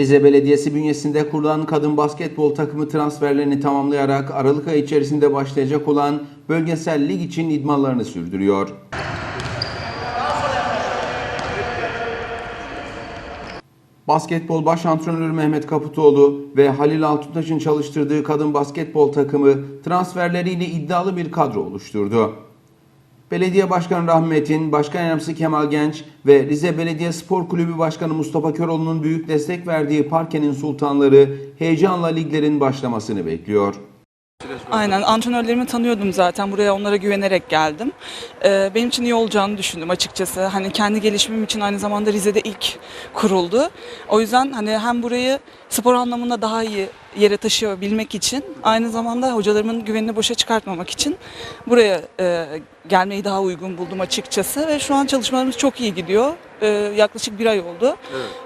Rize Belediyesi bünyesinde kurulan kadın basketbol takımı transferlerini tamamlayarak Aralık ayı içerisinde başlayacak olan bölgesel lig için idmanlarını sürdürüyor. Basketbol baş antrenörü Mehmet Kaputoğlu ve Halil Altuntaş'ın çalıştırdığı kadın basketbol takımı transferleriyle iddialı bir kadro oluşturdu. Belediye Başkanı Rahmet'in, Başkan Yardımcısı Kemal Genç ve Rize Belediye Spor Kulübü Başkanı Mustafa Köroğlu'nun büyük destek verdiği Parke'nin sultanları heyecanla liglerin başlamasını bekliyor. Aynen antrenörlerimi tanıyordum zaten buraya onlara güvenerek geldim. Ee, benim için iyi olacağını düşündüm açıkçası. Hani kendi gelişimim için aynı zamanda Rize'de ilk kuruldu. O yüzden hani hem burayı spor anlamında daha iyi yere taşıyabilmek için aynı zamanda hocalarımın güvenini boşa çıkartmamak için buraya e, gelmeyi daha uygun buldum açıkçası ve şu an çalışmalarımız çok iyi gidiyor. Ee, yaklaşık bir ay oldu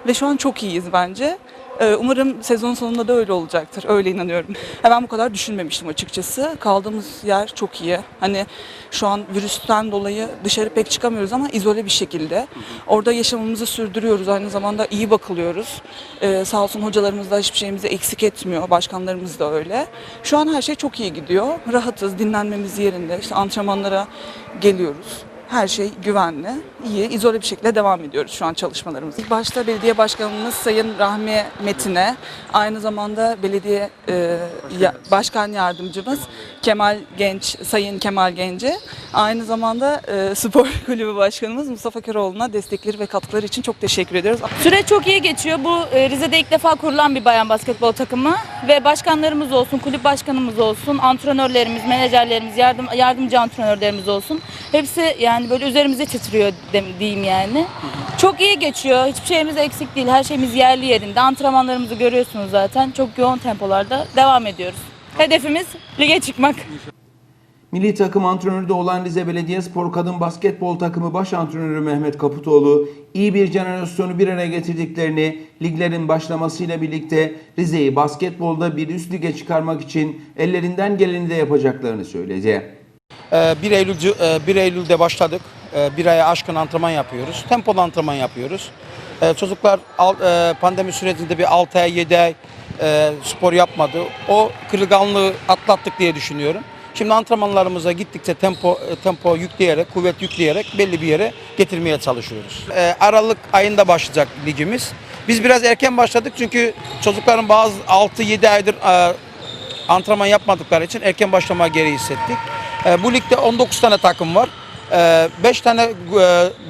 ve şu an çok iyiyiz bence. Ee, Umarım sezon sonunda da öyle olacaktır. Öyle inanıyorum. Ya ben bu kadar düşünmemiştim açıkçası. Kaldığımız yer çok iyi. Hani şu an virüsten dolayı dışarı pek çıkamıyoruz ama izole bir şekilde. Orada yaşamımızı sürdürüyoruz. Aynı zamanda iyi bakılıyoruz. Ee, sağ olsun hocalarımız da hiçbir şeyimizi eksik etmiyor. Başkanlarımız da öyle. Şu an her şey çok iyi gidiyor. Rahatız, dinlenmemiz yerinde. İşte antrenmanlara geliyoruz. Her şey güvenli, iyi, izole bir şekilde devam ediyoruz şu an çalışmalarımız. İlk başta belediye başkanımız Sayın Rahmi Metin'e, aynı zamanda belediye e, ya- başkan yardımcımız Kemal Genç, Sayın Kemal Genç'e, aynı zamanda e, spor kulübü başkanımız Mustafa Köroğlu'na destekleri ve katkıları için çok teşekkür ediyoruz. Süreç çok iyi geçiyor. Bu e, Rize'de ilk defa kurulan bir bayan basketbol takımı ve başkanlarımız olsun, kulüp başkanımız olsun, antrenörlerimiz, menajerlerimiz, yardım yardımcı antrenörlerimiz olsun. Hepsi yani böyle üzerimize titriyor diyeyim yani. Çok iyi geçiyor. Hiçbir şeyimiz eksik değil. Her şeyimiz yerli yerinde. Antrenmanlarımızı görüyorsunuz zaten. Çok yoğun tempolarda devam ediyoruz. Hedefimiz lige çıkmak. Milli takım antrenörü de olan Rize Belediyespor Kadın Basketbol takımı baş antrenörü Mehmet Kaputoğlu, iyi bir jenerasyonu bir araya getirdiklerini, liglerin başlamasıyla birlikte Rize'yi basketbolda bir üst lige çıkarmak için ellerinden geleni de yapacaklarını söyledi. Ee, 1 Eylül e, 1 Eylül'de başladık. Ee, Bir aya aşkın antrenman yapıyoruz. Tempolu antrenman yapıyoruz. Ee, Çocuklar e, pandemi sürecinde bir 6 ay 7 ay e, spor yapmadı. O kırılganlığı atlattık diye düşünüyorum. Şimdi antrenmanlarımıza gittikçe tempo e, tempo yükleyerek, kuvvet yükleyerek belli bir yere getirmeye çalışıyoruz. Ee, Aralık ayında başlayacak ligimiz. Biz biraz erken başladık çünkü çocukların bazı 6-7 aydır e, antrenman yapmadıkları için erken başlama gereği hissettik. E, bu ligde 19 tane takım var. 5 tane, e,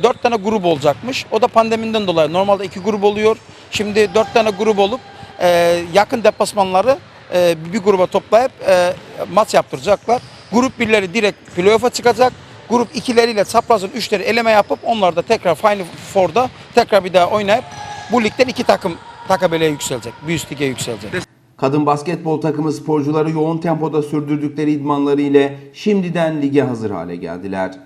4 tane grup olacakmış. O da pandemiden dolayı. Normalde 2 grup oluyor. Şimdi 4 tane grup olup e, yakın deplasmanları e, bir gruba toplayıp e, maç yaptıracaklar. Grup birleri direkt playoff'a çıkacak. Grup ikileriyle çaprazın üçleri eleme yapıp onlar da tekrar Final Four'da tekrar bir daha oynayıp bu ligden iki takım takabeleye yükselecek. Bir üst lige yükselecek. Kadın basketbol takımı sporcuları yoğun tempoda sürdürdükleri idmanları ile şimdiden lige hazır hale geldiler.